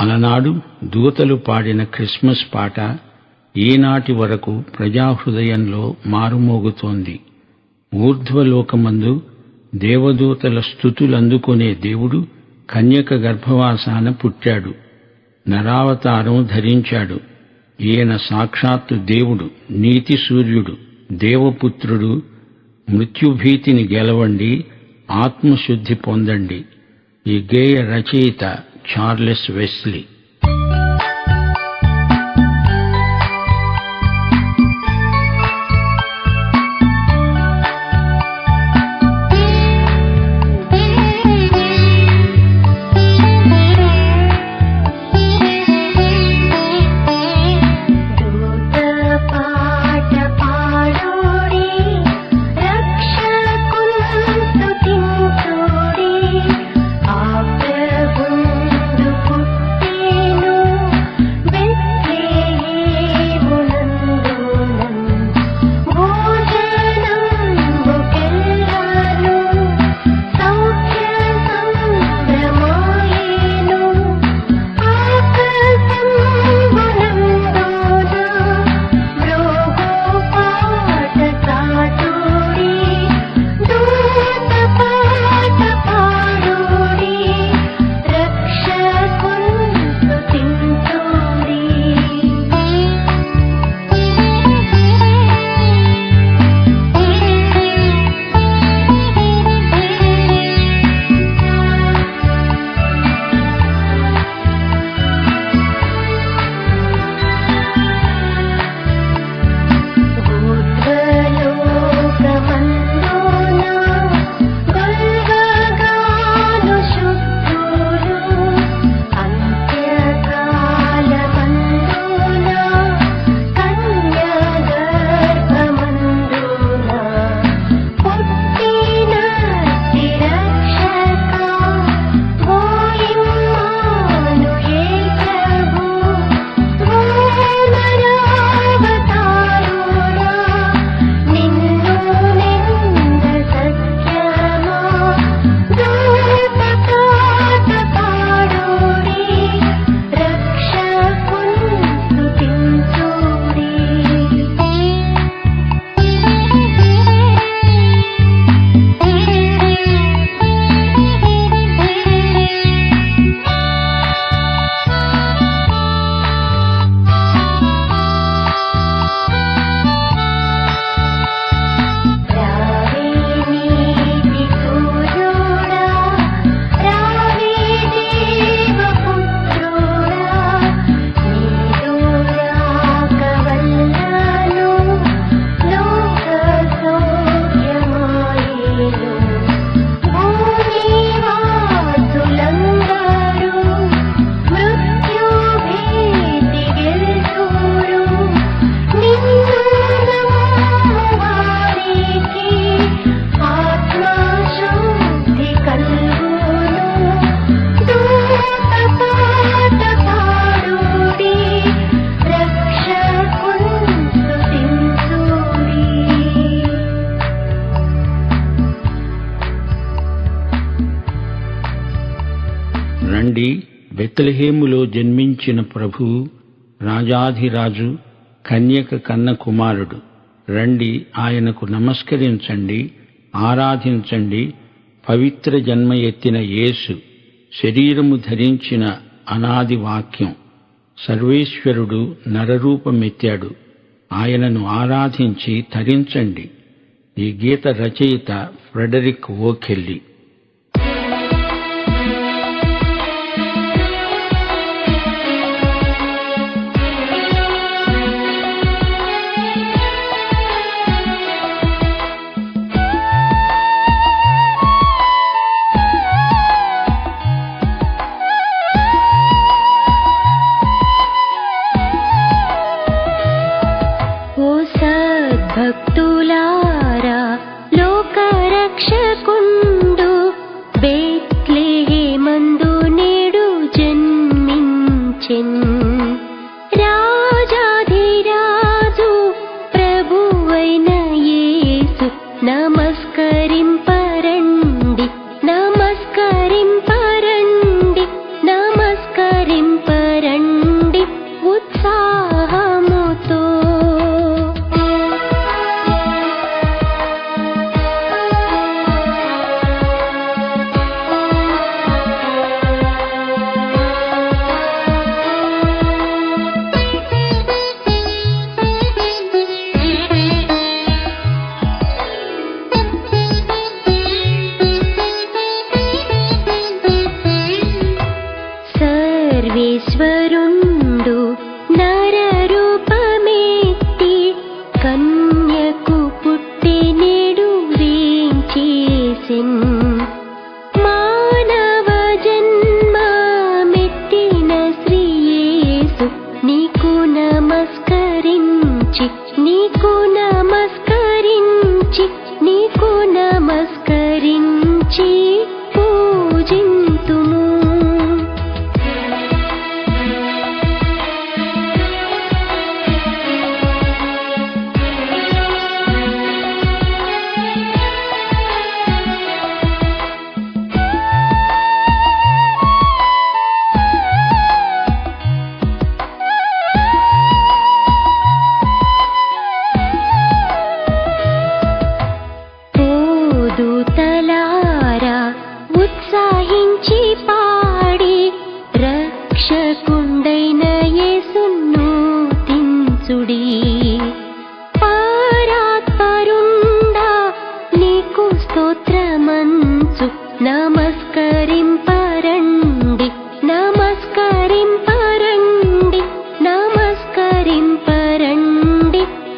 అలనాడు దూతలు పాడిన క్రిస్మస్ పాట ఈనాటి వరకు ప్రజాహృదయంలో మారుమోగుతోంది. ఊర్ధ్వలోకమందు దేవదూతల స్థుతులందుకునే దేవుడు కన్యక గర్భవాసాన పుట్టాడు. నరావతారం ధరించాడు. ఈయన సాక్షాత్తు దేవుడు నీతి సూర్యుడు దేవపుత్రుడు మృత్యుభీతిని గెలవండి ఆత్మశుద్ధి పొందండి. ఈ గేయ రచయిత Charles Wesley. బెత్లెహేములో జన్మించిన ప్రభువు రాజాధిరాజు కన్యక కన్న కుమారుడు. రండి ఆయనకు నమస్కరించండి ఆరాధించండి. పవిత్ర జన్మ ఎత్తిన యేసు శరీరము ధరించిన అనాది వాక్యం. సర్వేశ్వరుడు నరరూపమెత్తాడు. ఆయనను ఆరాధించి తరించండి. ఈ గీత రచయిత ఫ్రెడరిక్ ఓకెల్లి.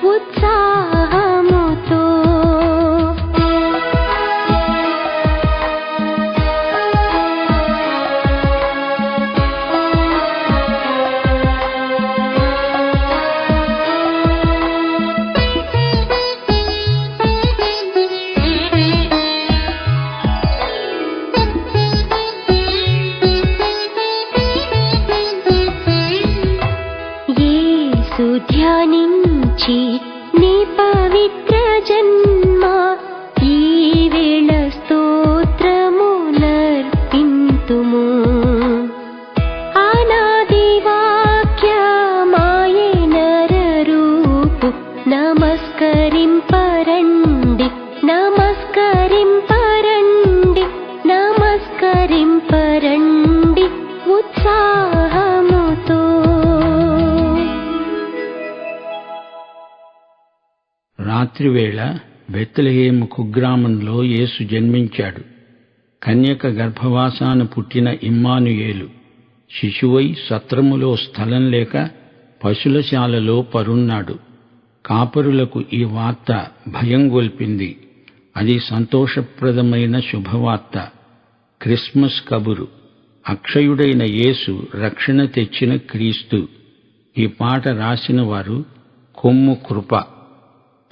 उत्साह రాత్రివేళ బెత్లహేము కుగ్రామంలో యేసు జన్మించాడు. కన్యక గర్భవాసాన పుట్టిన ఇమ్మానుయేలు శిశువై సత్రములో స్థలం లేక పశులశాలలో పరున్నాడు. కాపరులకు ఈ వార్త భయం గొల్పింది. అది సంతోషప్రదమైన శుభవార్త. క్రిస్మస్ కబురు. అక్షయుడైన యేసు రక్షణ తెచ్చిన క్రీస్తు. ఈ పాట రాసిన వారు కొమ్ము కృప.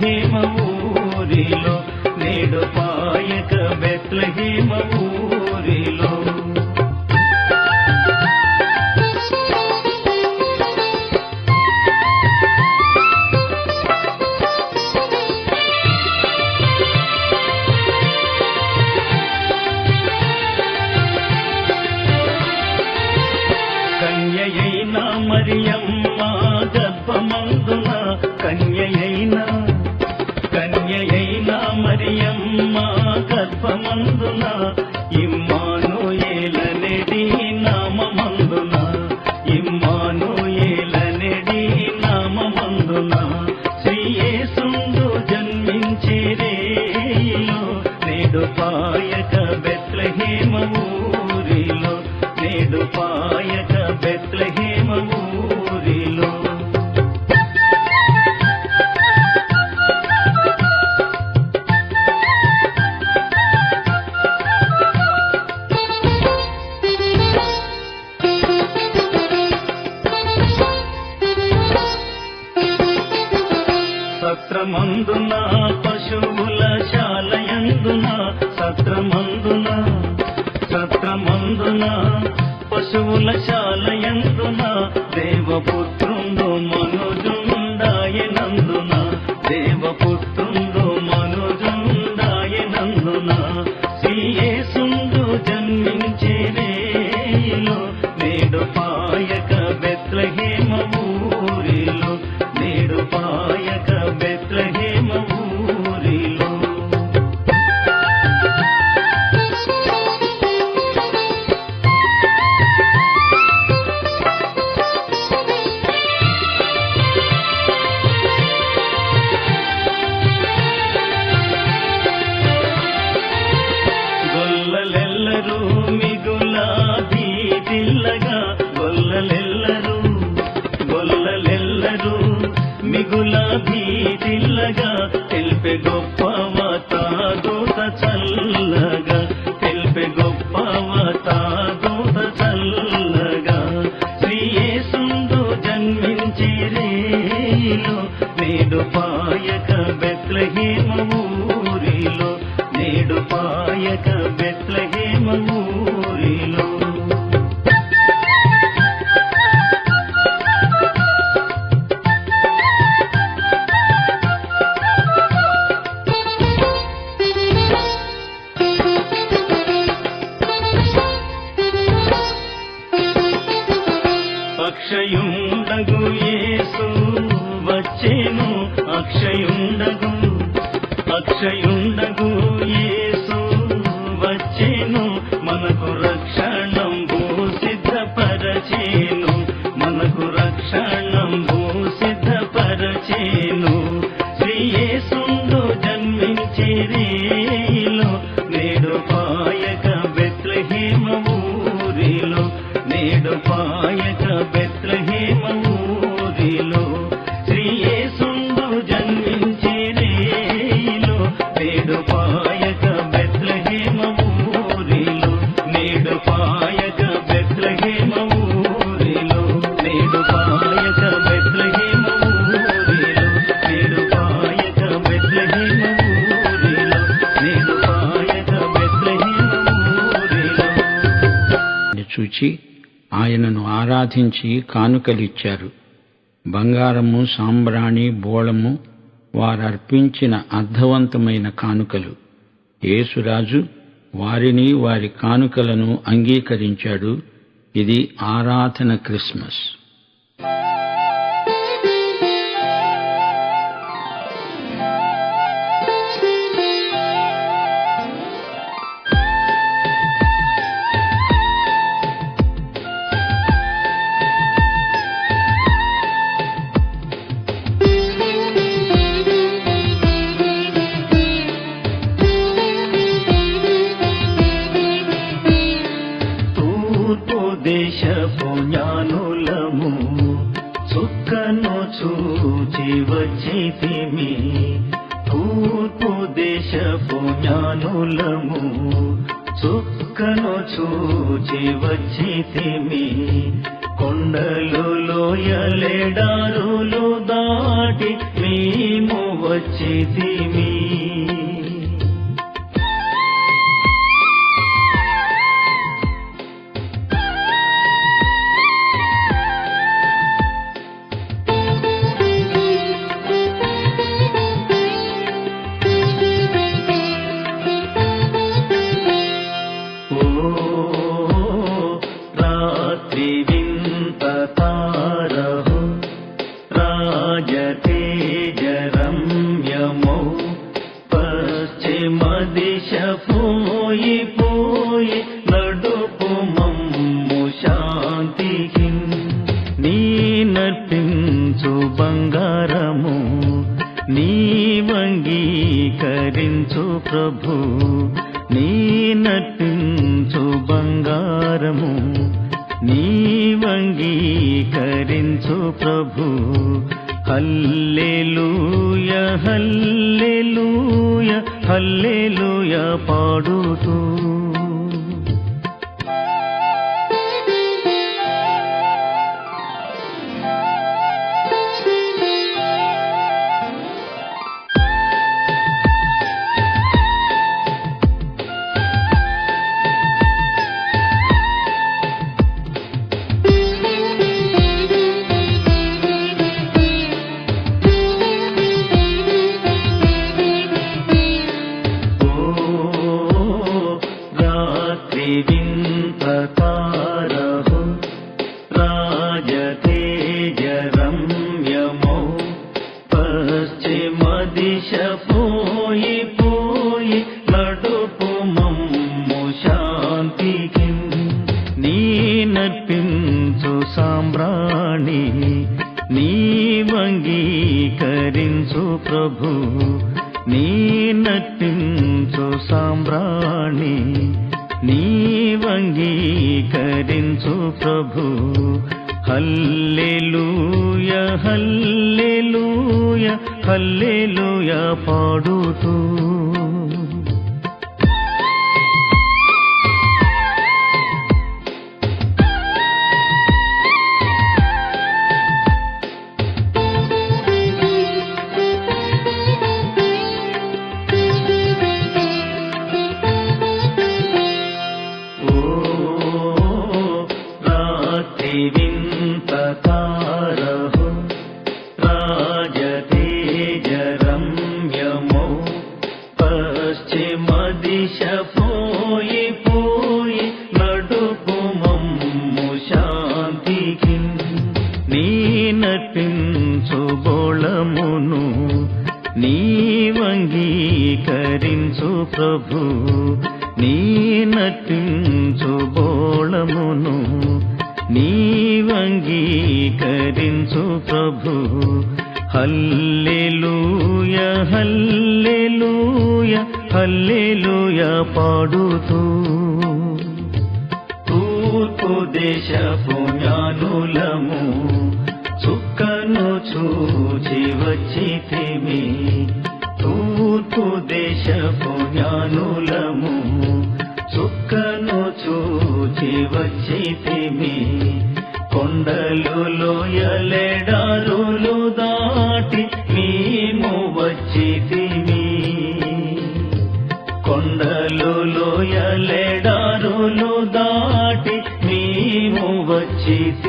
ಹೇಮವೋ చూచి ఆయనను ఆరాధించి కానుకలిచ్చారు. బంగారము సాంబ్రాణి బోళము వారర్పించిన అర్థవంతమైన కానుకలు. యేసురాజు వారిని వారి కానుకలను అంగీకరించాడు. ఇది ఆరాధన క్రిస్మస్. ದಾಯಿನಿ నడుపు మమ్ము శాంతికి నీ నర్పించు బంగారము నీ వంగీకరించు ప్రభు. పశ్చిమ దిశ పోయి పోయి నడుపు మమ్ము శాంతికి. నీ నర్పించు సాంబ్రాణి నీ చుక్కను చూచి తూర్పు దేశపు జ్ఞానులము చుక్కను చూచి వచ్చితిమి కొండలు లోయలెడారులు దాటి మేము వచ్చితిమి కొండలు లోయలెడారులు దాటి మేము వచ్చితిమి